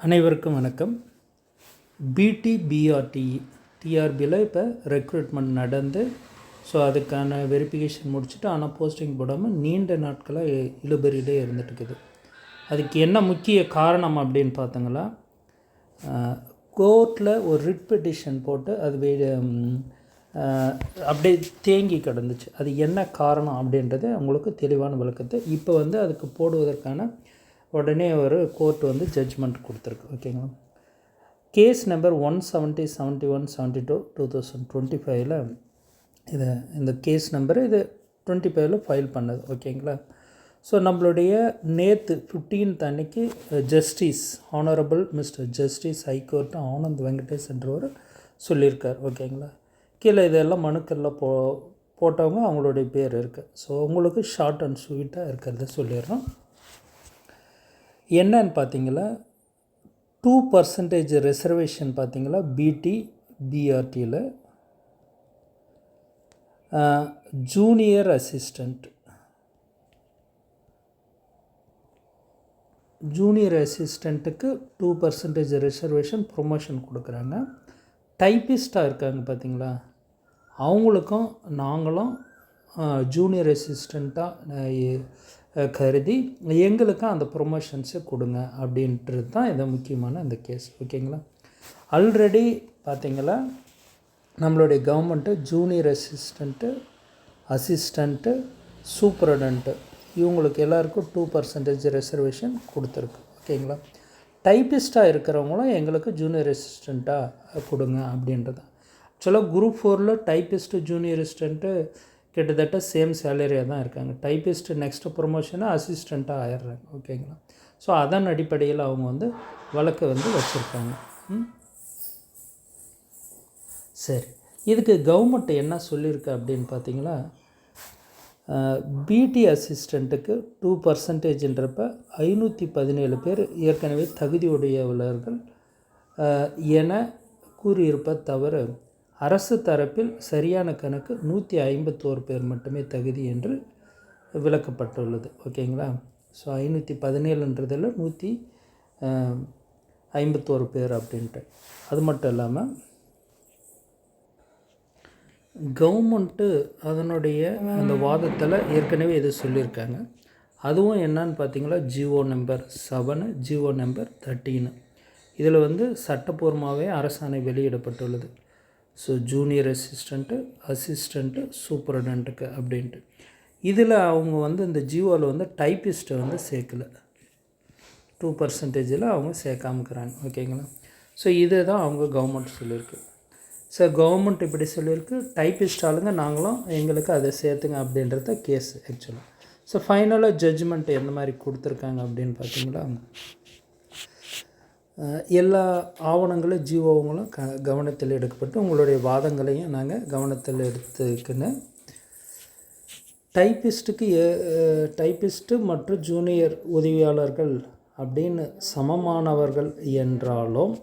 அனைவருக்கும் வணக்கம். பிடி பிஆர்டி டிஆர்பியில் இப்போ ரெக்ரூட்மெண்ட் நடந்து ஸோ அதுக்கான வெரிஃபிகேஷன் முடிச்சுட்டு ஆனால் போஸ்டிங் போடாமல் நீண்ட நாட்களாக இழுபறியிலே இருந்துட்டு இருக்குது அதுக்கு என்ன முக்கிய காரணம் அப்படின்னு பார்த்தீங்களா கோர்ட்டில் ஒரு ரிட் பெட்டிஷன் போட்டு அது வே- அப்படியே தேங்கி கிடந்துச்சு. அது என்ன காரணம் அப்படின்றது உங்களுக்கு தெளிவான விளக்கத்தை இப்போ வந்து அதுக்கு போடுவதற்கான உடனே ஒரு கோர்ட் வந்து ஜட்ஜ்மெண்ட் கொடுத்துருக்கு ஓகேங்களா case number one seventy seventy one seventy two two thousand twenty ஃபைவ்ல இதை இந்த கேஸ் நம்பர் இது டுவெண்ட்டி ஃபைவ்ல ஃபைல் பண்ணது ஓகேங்களா ஸோ நம்மளுடைய நேற்று ஃபிஃப்டீன்த் அன்னைக்கு justice honourable mister justice high court Anand Venkatesh என்றவர் சொல்லியிருக்கார் ஓகேங்களா கீழே இதெல்லாம் மனுக்கள்ல போ போட்டவங்க அவங்களுடைய பேர் இருக்குது ஸோ உங்களுக்கு ஷார்ட் அண்ட் ஸ்வீட்டாக இருக்கிறத சொல்லிடுறோம். என்னன்னு பார்த்தீங்களா? டூ பர்சன்டேஜ் ரிசர்வேஷன் பார்த்தீங்களா? பிடி பிஆர்டியில் ஜூனியர் அசிஸ்டண்ட் ஜூனியர் அசிஸ்டண்ட்டுக்கு டூ பர்சன்டேஜ் ரிசர்வேஷன் ப்ரொமோஷன் கொடுக்குறாங்க. டைப்பிஸ்ட்டாக இருக்காங்க பார்த்தீங்களா? அவங்களுக்கும் நாங்களும் ஜூனியர் அசிஸ்டண்ட்டாக கருதி எங்களுக்கும் அந்த ப்ரொமோஷன்ஸை கொடுங்க அப்படின்றது தான் இது முக்கியமான இந்த கேஸ் ஓகேங்களா ஆல்ரெடி பார்த்திங்களா? நம்மளுடைய government junior assistant assistant superintendent இவங்களுக்கு எல்லாருக்கும் டூ பர்சன்டேஜ் ரிசர்வேஷன் கொடுத்துருக்கு. ஓகேங்களா டைப்பிஸ்ட்டாக இருக்கிறவங்களும் எங்களுக்கு ஜூனியர் அசிஸ்டண்ட்டாக கொடுங்க அப்படின்றது ஆக்சுவலாக குரூப் ஃபோரில் டைப்பிஸ்ட்டு ஜூனியர் அசிஸ்டண்ட்டு கிட்டத்தட்ட சேம் சேலரியாக தான் இருக்காங்க. டைப்பிஸ்ட்டு நெக்ஸ்ட்டு ப்ரொமோஷனாக அசிஸ்டண்ட்டாக ஆயிடுறாங்க. ஓகேங்களா ஸோ அதன் அடிப்படையில் அவங்க வந்து வழக்கை வந்து வச்சுருக்காங்க. ம்? சரி. இதுக்கு கவர்மெண்ட் என்ன சொல்லியிருக்கு அப்படின்னு பார்த்தீங்களா? பிடி அசிஸ்டண்ட்டுக்கு டூ பர்சன்டேஜ்ன்றப்ப ஐநூற்றி பதினேழு பேர் ஏற்கனவே தகுதியுடையவர்கள் என கூறியிருப்ப தவிர அரசு தரப்பில் சரியான கணக்கு நூற்றி ஐம்பத்தோரு பேர் மட்டுமே தகுதி என்று விளக்கப்பட்டுள்ளது. ஓகேங்களா? ஸோ ஐநூற்றி பதினேழுன்றதில் நூற்றி ஐம்பத்தோரு பேர் அப்படின்ட்டு. அது மட்டும் இல்லாமல் கவர்மெண்ட்டு அதனுடைய அந்த வாதத்தில் ஏற்கனவே இது சொல்லியிருக்காங்க. அதுவும் என்னன்னு பார்த்தீங்களா GO number seven GO number thirteen இதில் வந்து சட்டப்பூர்வமாகவே அரசாணை வெளியிடப்பட்டுள்ளது. ஸோ ஜூனியர் அசிஸ்டண்ட்டு அசிஸ்டண்ட்டு சூப்பரடண்ட்டுக்கு அப்படின்ட்டு. இதில் அவங்க வந்து இந்த ஜியோவில் வந்து டைப்பிஸ்ட்டை வந்து சேர்க்கல. டூ பர்சன்டேஜில் அவங்க சேர்க்காமக்கிறாங்க. ஓகேங்களா? ஸோ இதை தான் அவங்க கவர்மெண்ட் சொல்லியிருக்கு. ஸோ கவர்மெண்ட் இப்படி சொல்லியிருக்கு டைப்பிஸ்ட் ஆளுங்க நாங்களும் எங்களுக்கு அதை சேர்த்துங்க அப்படின்றத கேஸ் ஆக்சுவலாக ஸோ ஃபைனலாக ஜட்ஜ்மெண்ட் எந்த மாதிரி கொடுத்துருக்காங்க அப்படின்னு பார்த்தீங்களா? எல்லா ஆவணங்களும் ஜீவோவங்களும் க கவனத்தில் எடுக்கப்பட்டு உங்களுடைய வாதங்களையும் நாங்கள் கவனத்தில் எடுத்துக்கின்னு டைப்பிஸ்ட்டுக்கு டைப்பிஸ்ட்டு மற்றும் ஜூனியர் உதவியாளர்கள் அப்படின்னு சமமானவர்கள் என்றாலும்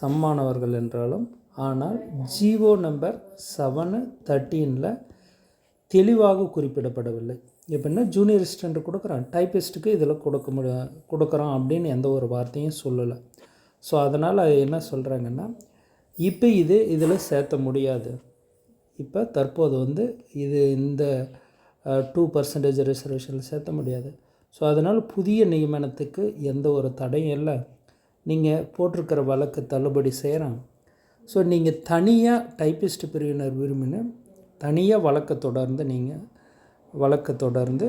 சமமானவர்கள் என்றாலும் ஆனால் ஜிஓ நம்பர் செவனு தேர்ட்டீனில் தெளிவாக குறிப்பிடப்படவில்லை. எப்படின்னா ஜூனியர் அசிஸ்டண்ட் கொடுக்குறான். டைப்பிஸ்ட்டுக்கு இதில் கொடுக்க முடிய கொடுக்குறான் அப்படின்னு எந்த ஒரு வார்த்தையும் சொல்லலை. ஸோ அதனால் என்ன சொல்கிறாங்கன்னா இப்போ இது இதில் சேர்த்த முடியாது. இப்போ தற்போது வந்து இது இந்த டூ பர்சன்டேஜ் ரிசர்வேஷனில் சேர்த்த முடியாது. ஸோ அதனால் புதிய நியமனத்துக்கு எந்த ஒரு தடையும் இல்லை. நீங்கள் போட்டிருக்கிற வழக்கு தள்ளுபடி செய்கிறாங்க ஸோ நீங்கள் தனியாக டைப்பிஸ்ட் பிரிவினர் விரும்பின தனியாக வழக்கை தொடர்ந்து நீங்கள் வழக்கு தொடர்ந்து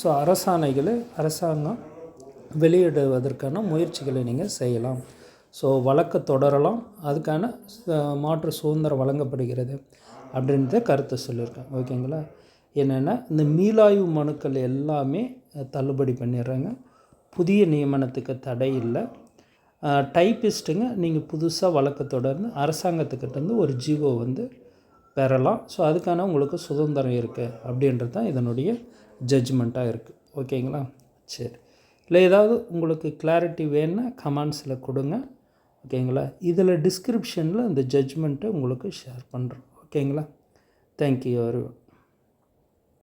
ஸோ அரசாணைகளை அரசாங்கம் வெளியிடுவதற்கான முயற்சிகளை நீங்கள் செய்யலாம். ஸோ வழக்கு தொடரலாம். அதுக்கான மாற்று சுதந்திரம் வழங்கப்படுகிறது அப்படின்றத கருத்தை சொல்லியிருக்கேன் ஓகேங்களா? என்னென்னா இந்த மீளாய்வு மனுக்கள் எல்லாமே தள்ளுபடி பண்ணிடுறாங்க. புதிய நியமனத்துக்கு தடை இல்லை. டைப்பிஸ்ட்டுங்க நீங்கள் புதுசாக வழக்கு தொடர்ந்து அரசாங்கத்துக்கிட்டேருந்து ஒரு ஜீவோ வந்து பெறலாம். ஸோ அதுக்கான உங்களுக்கு சுதந்திரம் இருக்குது அப்படின்றது தான் இதனுடைய ஜட்ஜ்மெண்ட்டாக இருக்குது ஓகேங்களா சரி. இல்லை ஏதாவது உங்களுக்கு கிளாரிட்டி வேணும்னா கமெண்ட்ஸில் கொடுங்க. ஓகேங்களா இதில் டிஸ்கிரிப்ஷனில் இந்த ஜட்ஜ்மெண்ட்டை உங்களுக்கு ஷேர் பண்ணுறோம் ஓகேங்களா தேங்க்யூ எவ்ரி